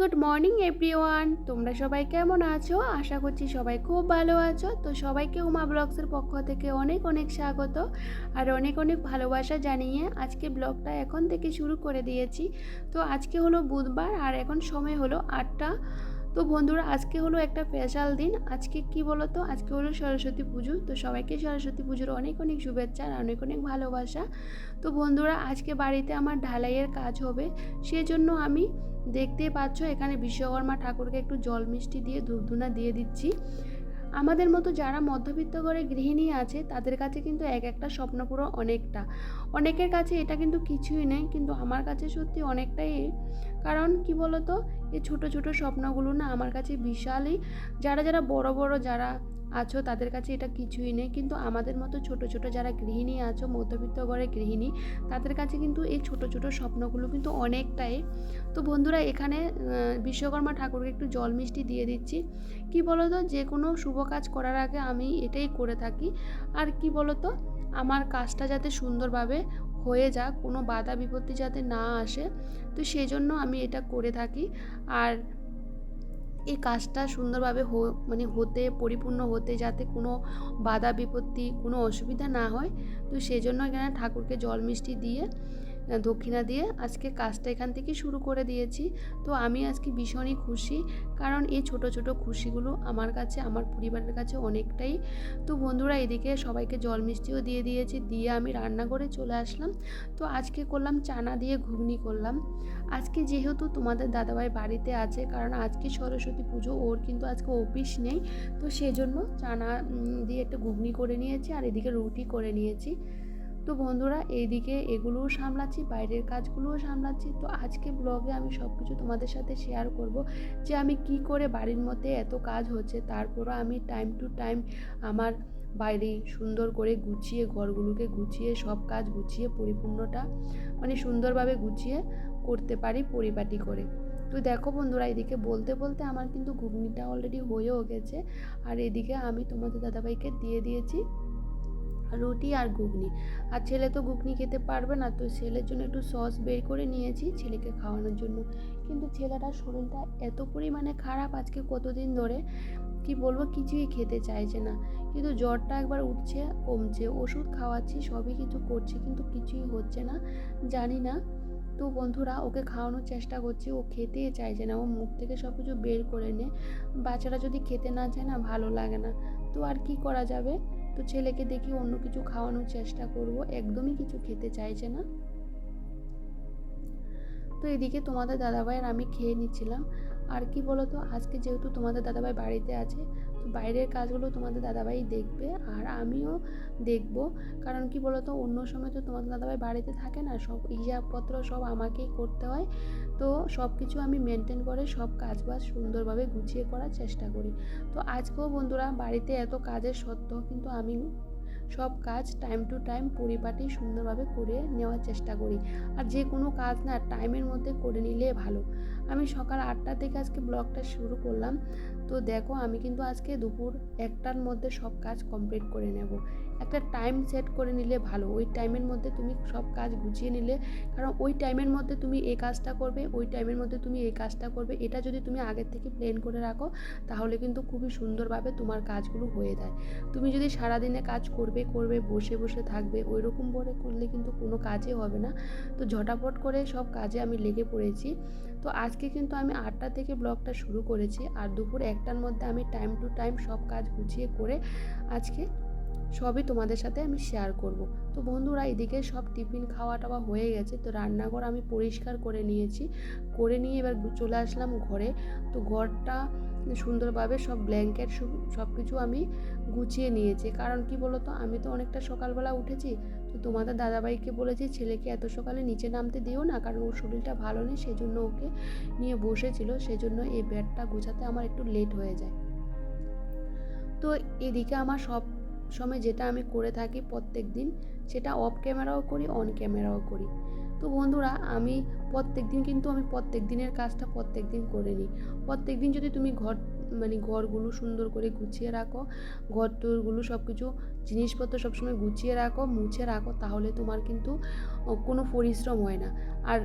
Good morning everyone তোমরা সবাই কেমন আছো? আশা করছি সবাই খুব ভালো আছো। তো সবাইকে উমা ব্লগসের পক্ষ থেকে অনেক অনেক স্বাগত আর অনেক অনেক ভালোবাসা জানিয়ে আজকে ব্লগটা এখন থেকে শুরু করে দিয়েছি। তো আজকে হলো বুধবার আর এখন সময় হলো আটটা। তো বন্ধুরা, আজকে হলো একটা স্পেশাল দিন। আজকে কি বলো তো আজকে হলো সরস্বতী পুজো। তো সবাইকে সরস্বতী পুজোর অনেক অনেক শুভেচ্ছা আর অনেক অনেক ভালোবাসা। তো বন্ধুরা, আজকে বাড়িতে আমার ঢালাইয়ের কাজ হবে। সেজন্য আমি দেখতেই পাচ্ছ, এখানে বিশ্বকর্মা ঠাকুরকে একটু জল মিষ্টি দিয়ে ধূপধুনা দিয়ে দিচ্ছি। আমাদের মতো যারা মধ্যবিত্ত ঘরে গৃহিণী আছে, তাদের কাছে কিন্তু এক একটা স্বপ্ন পুরো অনেকটা। অনেকের কাছে এটা কিন্তু কিছুই নেই, কিন্তু আমার কাছে সত্যি অনেকটাই। কারণ কি বলতো? এই ছোট ছোট স্বপ্নগুলো না আমার কাছে বিশালই। যারা যারা বড় বড়, যারা আছো, তাদের কাছে এটা কিছুই নেই। কিন্তু আমাদের মতো ছোট ছোট যারা গৃহিণী আছো, মধ্যবিত্ত ঘরে গৃহিণী, তাদের কাছে কিন্তু এই ছোট ছোট স্বপ্নগুলো কিন্তু অনেকটাই। তো বন্ধুরা, এখানে বিশ্বকর্মা ঠাকুরকে একটু জল মিষ্টি দিয়ে দিচ্ছি। কি বলতো, যে কোনো শুভ কাজ করার আগে আমি এটাই করে থাকি। আর কি বলতো, আমার কাজটা যাতে সুন্দরভাবে হয়ে যাক, কোনো বাধা বিপত্তি যাতে না আসে, তো সেই জন্য আমি এটা করে থাকি। আর এই কাজটা সুন্দরভাবে হো মানে হতে, পরিপূর্ণ হতে যাতে কোনো বাধা বিপত্তি, কোনো অসুবিধা না হয়। তো সেজন্য এখানে ঠাকুরকে জল মিষ্টি দিয়ে দক্ষিণা দিয়ে আজকে কাজটা এখান থেকে শুরু করে দিয়েছি। তো আমি আজকে ভীষণই খুশি, কারণ এই ছোট ছোট খুশিগুলো আমার কাছে, আমার পরিবারের কাছে অনেকটাই। তো বন্ধুরা, এদিকে সবাইকে জল মিষ্টিও দিয়ে দিয়েছি, দিয়ে আমি রান্না করে চলে আসলাম। তো আজকে করলাম চানা দিয়ে ঘুগনি করলাম। আজকে যেহেতু তোমাদের দাদাভাই বাড়িতে আছে, কারণ আজকে সরস্বতী পুজো, ওর কিন্তু আজকে অফিস নেই। তো সেজন্য চানা দিয়ে একটা ঘুগনি করে নিয়েছি, আর এদিকে রুটি করে নিয়েছি। তো বন্ধুরা, এইদিকে এগুলোও সামলাচ্ছি, বাইরের কাজগুলোও সামলাচ্ছি। তো আজকে ব্লগে আমি সব কিছু তোমাদের সাথে শেয়ার করব যে আমি কি করে বাড়ির মধ্যে এত কাজ হচ্ছে, তারপরও আমি টাইম টু টাইম আমার বাইরে সুন্দর করে গুছিয়ে, ঘরগুলোকে গুছিয়ে, সব কাজ গুছিয়ে, পরিপূর্ণটা মানে সুন্দরভাবে গুছিয়ে করতে পারি পরিপাটি করে। তো দেখো বন্ধুরা এদিকে বলতে বলতে আমার কিন্তু ঘুগনিটা অলরেডি হয়েও গেছে। আর এদিকে আমি তোমাদের দাদাভাইকে দিয়ে দিয়েছি। রুটি আর ঘুগনি। আর ছেলে তো ঘুগনি খেতে পারবে না, তো ছেলের জন্য একটু সস বের করে নিয়েছি ছেলেকে খাওয়ানোর জন্য। কিন্তু ছেলেটার শরীরটা এত পরিমাণে খারাপ আজকে কতদিন ধরে, কি বলব, কিছুই খেতে চাইছে না। কিন্তু জ্বরটা একবার উঠছে, কমছে, ওষুধ খাওয়াচ্ছি, সবই কিছু করছি, কিন্তু কিছুই হচ্ছে না, জানি না। তো বন্ধুরা, ওকে খাওয়ানোর চেষ্টা করছি, ও খেতেই চাইছে না, ও মুখ থেকে সব কিছু বের করে নে। বাচ্চারা যদি খেতে না চায় না, ভালো লাগে না। তো আর কি করা যাবে? তো ছেলেকে দেখি অন্য কিছু খাওয়ানোর চেষ্টা করব, একদমই কিছু খেতে চাইছে না। তো এদিকে তোমাদের দাদাভাইয়ের আমি খেয়ে নিচ্ছিলাম। আর কি বলতো, আজকে যেহেতু তোমাদের দাদাভাই বাড়িতে আছে বাইরের কাজগুলো তোমাদের দাদাভাই দেখবে আর আমিও দেখব। কারণ কি বলো তো অন্য সময় তো তোমাদের দাদাভাই বাড়িতে থাকে না, সব হিসাবপত্র সব আমাকেই করতে হয়। তো সব কিছু আমি মেনটেন করে সব কাজ বাজ সুন্দরভাবে গুছিয়ে করার চেষ্টা করি। তো আজকেও বন্ধুরা বাড়িতে এত কাজের সত্ত্বেও কিন্তু আমি সব কাজ টাইম টু টাইম পরিপাটি সুন্দরভাবে করে নেওয়ার চেষ্টা করি। আর যে কোনো কাজ না টাইমের মধ্যে করে নিলে ভালো। আমি সকাল আটটা থেকে আজকে ব্লগটা শুরু করলাম। তো দেখো আমি কিন্তু আজকে দুপুর একটার মধ্যে সব কাজ কমপ্লিট করে নেব। একটা টাইম সেট করে নিলে ভালো। ওই টাইমের মধ্যে তুমি সব কাজ গুছিয়ে নিলে, কারণ ওই টাইমের মধ্যে তুমি এই কাজটা করবে, ওই টাইমের মধ্যে তুমি এই কাজটা করবে। এটা যদি তুমি আগের থেকে প্ল্যান করে রাখো, তাহলে কিন্তু খুবই সুন্দরভাবে তোমার কাজগুলো হয়ে যায়। তুমি যদি সারাদিনে কাজ করবে করবে, বসে বসে থাকবে ওই রকম করে করলে কিন্তু কোনো কাজে হবে না। তো ঝটাপট করে সব কাজে আমি লেগে পড়েছি। তো আজকে কিন্তু আমি আটটা থেকে ব্লগটা শুরু করেছি। আর দুপুর একটার মধ্যে আমি টাইম টু টাইম সব কাজ গুছিয়ে করে আজকে সবই তোমাদের সাথে আমি শেয়ার করব। তো বন্ধুরা, এদিকে সব টিফিন খাওয়া টাওয়া হয়ে গেছে, তো রান্নাঘর আমি পরিষ্কার করে নিয়েছি। করে নিয়ে এবার চলে আসলাম ঘরে। তো ঘরটা সুন্দরভাবে সব ব্ল্যাঙ্কেট সব কিছু আমি গুছিয়ে নিয়েছি। কারণ কি বলতো, আমি তো অনেকটা সকালবেলা উঠেছি, তো তোমাদের দাদাভাইকে বলেছি, ছেলেকে এত সকালে নিচে নামতে দিও না, কারণ ওর শরীরটা ভালো নেই, সেজন্য ওকে নিয়ে বসেছিল, সেজন্য এই ব্যাগটা গোছাতে আমার একটু লেট হয়ে যায়। তো এদিকে আমার সব সময় যেটা আমি করে থাকি প্রত্যেক দিন, সেটা অফ ক্যামেরাও করি অন ক্যামেরাও করি। তো বন্ধুরা, আমি প্রত্যেক দিন কিন্তু আমি প্রত্যেক দিনের কাজটা প্রত্যেক দিন করে নিই। প্রত্যেক দিন যদি তুমি ঘর মানে ঘরগুলো সুন্দর করে গুছিয়ে রাখো, ঘর তোরগুলো সব কিছু জিনিসপত্র সবসময় গুছিয়ে রাখো, মুছে রাখো, তাহলে তোমার কিন্তু, কোনো পরিশ্রম হয় না। আর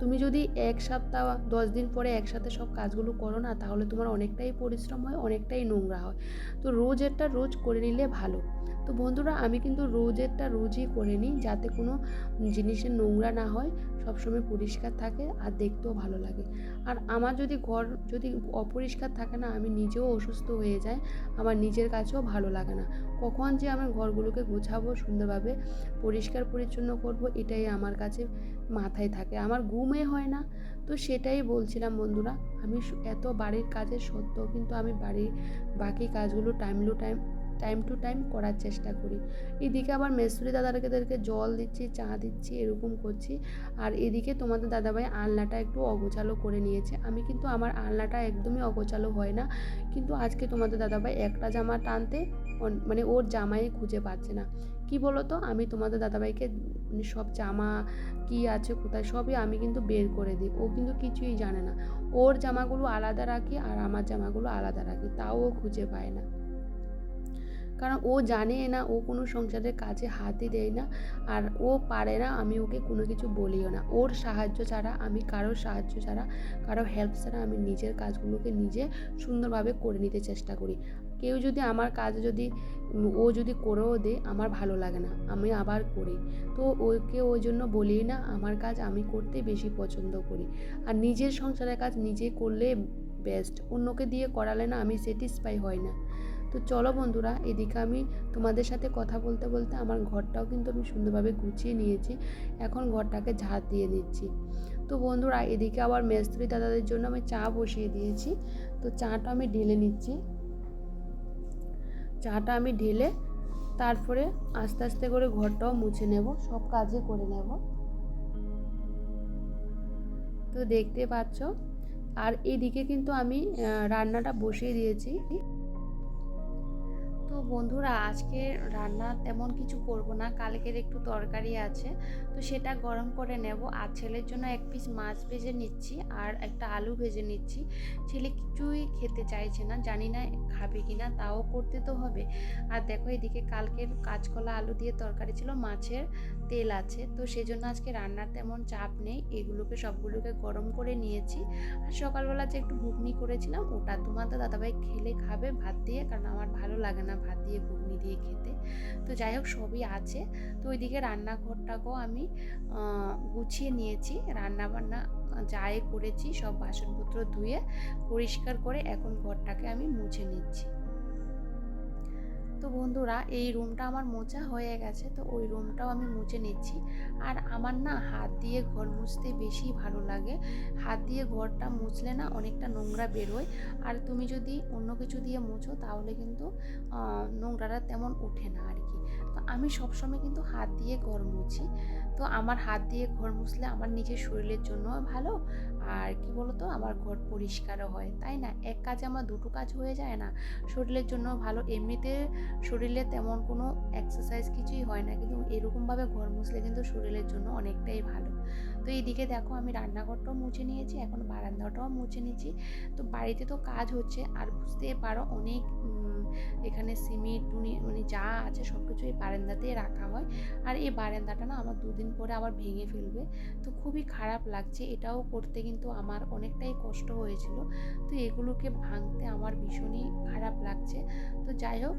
তুমি যদি এক সপ্তাহ দশ দিন পরে একসাথে সব কাজগুলো করো না, তাহলে তোমার অনেকটাই পরিশ্রম হয়, অনেকটাই নোংরা হয়। তো রোজ রোজেরটা রোজ করে নিলে ভালো। তো বন্ধুরা, আমি কিন্তু রোজ রোজেরটা রোজই করে নিই যাতে কোনো জিনিসের নোংরা না হয়, সবসময় পরিষ্কার থাকে আর দেখতেও ভালো লাগে। আর আমার যদি ঘর যদি অপরিষ্কার থাকে না, আমি নিজেও অসুস্থ হয়ে যাই, আমার নিজের কাছেও ভালো লাগে না। কখন যে আমার ঘরগুলোকে গোছাবো, সুন্দরভাবে পরিষ্কার পরিচ্ছন্ন করব, এটাই আমার কাছে মাথায় থাকে। আমার ঘুমে হয় না, তো সেটাই বলছিলাম বন্ধুরা। আমি এত বাড়ির কাজের সত্ত্বেও কিন্তু আমি বাড়ির বাকি কাজগুলো time to time time to time করার চেষ্টা করি। এদিকে আবার মেসুরি দাদাদেরকে জল দিচ্ছি, চা দিচ্ছি, এরকম করছি। আর এদিকে তোমাদের দাদাভাই আলনাটা একটু অগোছালো করে নিয়েছে। আমি কিন্তু আমার আলনাটা একদমই অগোছালো হয় না। কিন্তু আজকে তোমাদের দাদাভাই একটা জামা টানতে মানে ওর জামাই খুঁজে পাচ্ছে না। কি বলো তো আমি তোমাদের দাদাভাইকে মানে সব জামা কি আছে, কোথায়, সবই আমি কিন্তু বের করে দিই। ও কিন্তু কিছুই জানে না। ওর জামাগুলো আলাদা রাখি আর আমার জামাগুলো আলাদা রাখি। তাও ও খুঁজে পায় না। কারণ ও জানে না, ও কোনো সংসারের কাজে হাতই দেয় না আর ও পারে না আমি ওকে কোনো কিছু বলিও না। ওর সাহায্য ছাড়া আমি, কারোর সাহায্য ছাড়া, কারও হেল্প ছাড়া আমি নিজের কাজগুলোকে নিজে সুন্দরভাবে করে নিতে চেষ্টা করি। কেউ যদি আমার কাজ যদি, ও যদি করেও দেয়, আমার ভালো লাগে না, আমি আবার করি। তো ওকে ওই জন্য বলি না, আমার কাজ আমি করতে বেশি পছন্দ করি। আর নিজের সংসারের কাজ নিজে করলে বেস্ট অন্যকে দিয়ে করালে না আমি স্যাটিসফাই হয় না। তো চলো বন্ধুরা, এদিকে আমি তোমাদের সাথে কথা বলতে বলতে আমার ঘরটাও কিন্তু আমি সুন্দরভাবে গুছিয়ে নিয়েছি। এখন ঘরটাকে ঝাঁট দিয়ে দিচ্ছি তো বন্ধুরা, এদিকে আবার মেস্ত্রি দাদাদের জন্য আমি চা বসিয়ে দিয়েছি। তো চাটা আমি ঢেলে নিচ্ছি। চাটা আমি ঢেলে তারপরে আস্তে আস্তে করে ঘরটাও মুছে নেব, সব কাজে করে নেব। তো দেখতে পাচ্ছ, আর এদিকে কিন্তু আমি রান্নাটা বসিয়ে দিয়েছি। বন্ধুরা আজকে রান্না তেমন কিছু করব না। কালকের একটু তরকারি আছে। তো সেটা গরম করে নেব। আর ছেলের জন্য এক পিস মাছ ভেজে নিচ্ছি আর একটা আলু ভেজে নিচ্ছি। ছেলে কিছুই খেতে চাইছে না, জানি না খাবে কি না তাও করতে তো হবে। আর দেখো এদিকে কালকের কাঁচকলা আলু দিয়ে তরকারি ছিল, মাছের তেল আছে। তো সেজন্য আজকে রান্নার তেমন চাপ নেই। এগুলোকে সবগুলোকে গরম করে নিয়েছি। আর সকালবেলা যে একটু ঘুগনি করেছিলাম, ওটা তোমার তো দাদাভাই খেলে খাবে ভাত দিয়ে, কারণ আমার ভালো লাগে না ভাত দিয়ে ঘুগনি দিয়ে খেতে। তো যাই হোক, সবই আছে। তো ওইদিকে রান্নাঘরটাকেও আমি গুছিয়ে নিয়েছি রান্না বান্না যাই করেছি সব বাসনপত্র ধুয়ে পরিষ্কার করে এখন ঘরটাকে আমি মুছে নিচ্ছি। তো বন্ধুরা, এই রুমটা আমার মোচা হয়ে গেছে, তো ওই রুমটাও আমি মুছে নিচ্ছি। আর আমার না হাত দিয়ে ঘর মুছতে বেশি ভালো লাগে। হাত দিয়ে ঘরটা মুছলে না অনেকটা নোংরা বেরোয়। আর তুমি যদি অন্য কিছু দিয়ে মুছো, তাহলে কিন্তু নোংরাটা তেমন ওঠে না আর কি তো আমি সবসময় কিন্তু হাত দিয়ে ঘর মুছি। তো আমার হাত দিয়ে ঘর মুছলে আমার নিজের শরীরের জন্য ভালো। আর কি বলতো? আমার ঘর পরিষ্কারও হয়, তাই না? এক কাজে আমার দুটো কাজ হয়ে যায় না। শরীরের জন্য ভালো। এমনিতে শরীরে তেমন কোনো এক্সারসাইজ কিছুই হয় না। কিন্তু এরকমভাবে ঘর মুছলে কিন্তু শরীরের জন্য অনেকটাই ভালো। তো এইদিকে দেখো আমি রান্নাঘরটাও মুছে নিয়েছি, এখন বারান্দাটাও মুছে নিয়েছি। তো বাড়িতে তো কাজ হচ্ছে, আর বুঝতে পারো অনেক এখানে সিমেন্ট, টুনি মানে যা আছে সব কিছু এই বারান্দাতেই রাখা হয়। আর এই বারান্দাটা না আমার দুদিন পরে আবার ভেঙে ফেলবে। তো খুবই খারাপ লাগছে, এটাও করতে কিন্তু আমার অনেকটাই কষ্ট হয়েছিল। তো এগুলোকে ভাঙতে আমার ভীষণই খারাপ লাগছে। তো যাই হোক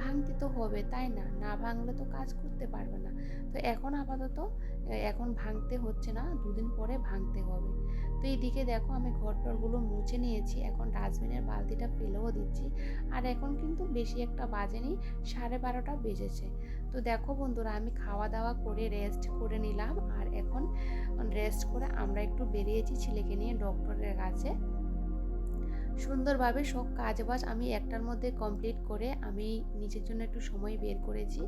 ভাঙতে তো হবে, তাই না? না ভাঙলে তো কাজ করতে পারবে না। তো এখন আপাতত এখন ভাঙতে হচ্ছে না, দুদিন পরে ভাঙতে হবে। তো এইদিকে দেখো আমি ঘর টরগুলো মুছে নিয়েছি, এখন ডাস্টবিনের বালতিটা ফেলেও দিচ্ছি। আর এখন কিন্তু বেশি একটা বাজেনি, সাড়ে বারোটা বেজেছে। তো দেখো বন্ধুরা, আমি খাওয়া দাওয়া করে রেস্ট করে নিলাম। আর এখন রেস্ট করে আমরা একটু বেরিয়েছি ছেলেকে নিয়ে ডক্টরের কাছে। সুন্দরভাবে সব কাজ বাজ আমি একটার মধ্যে কমপ্লিট করে আমি নিজের জন্য একটু সময় বের করেছি।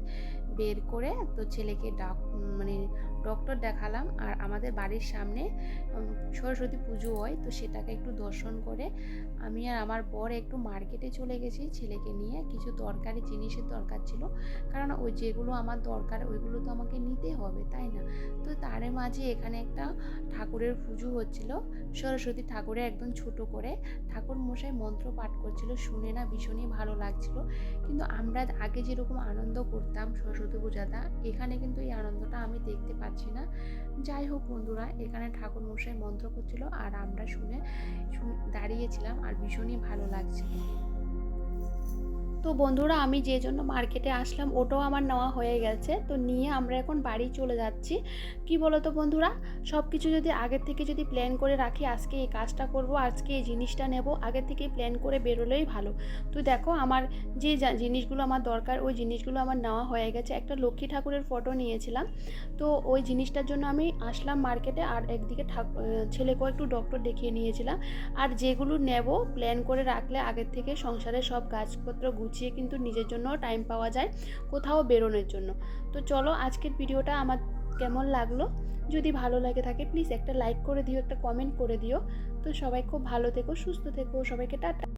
বের করে তো ছেলেকে ডাক মানে ডক্টর দেখালাম আর আমাদের বাড়ির সামনে সরস্বতী পুজো হয় তো সেটাকে একটু দর্শন করে আমি আর আমার বর একটু মার্কেটে চলে গেছি ছেলেকে নিয়ে। কিছু দরকারি জিনিসের দরকার ছিল কারণ ওই যেগুলো আমার দরকার ওইগুলো তো আমাকে নিতে হবে, তাই না? তো তার মাঝে এখানে একটা ঠাকুরের পুজো হচ্ছিল, সরস্বতী ঠাকুরের একদম ছোট করে ঠাকুর মশাই মন্ত্র পাঠ করছিল, শুনে না ভীষণই ভালো লাগছিল। কিন্তু আমরা আগে যেরকম আনন্দ করতাম সরস্বতী পূজাটা, এখানে কিন্তু এই আনন্দটা আমি দেখতে পাচ্ছি না। যাই হোক বন্ধুরা, এখানে ঠাকুর মশাই মন্ত্র করছিল আর আমরা শুনে দাঁড়িয়েছিলাম আর ভীষণই ভালো লাগছিল। তো বন্ধুরা আমি যে জন্য মার্কেটে আসলাম, ওটাও আমার নেওয়া হয়ে গেছে। তো নিয়ে আমরা এখন বাড়ি চলে যাচ্ছি। কি বলো তো বন্ধুরা? সব কিছু যদি আগের থেকে যদি প্ল্যান করে রাখি, আজকে এই কাজটা করব, আজকে এই জিনিসটা নেব, আগের থেকে প্ল্যান করে বেরোলেই ভালো। তো দেখো, আমার যে জিনিসগুলো আমার দরকার, ওই জিনিসগুলো আমার নেওয়া হয়ে গেছে। একটা লক্ষ্মী ঠাকুরের ফটো নিয়েছিলাম। তো ওই জিনিসটার জন্য আমি আসলাম মার্কেটে আর একদিকে ছেলেকেও একটু ডক্টর দেখিয়ে নিয়েছিলাম। আর যেগুলো নেব প্ল্যান করে রাখলে আগের থেকে সংসারের সব গাছপত্র গুছিয়ে কিন্তু নিজের জন্য টাইম পাওয়া যায় কোথাও বেরোনোর জন্য। তো চলো আজকের ভিডিওটা আমার কেমন লাগল? যদি ভালো লাগে থাকে প্লিজ একটা লাইক করে দিও, একটা কমেন্ট করে দিও। তো সবাই খুব ভালো থেকো, সুস্থ থেকো, সবাইকে টাটা।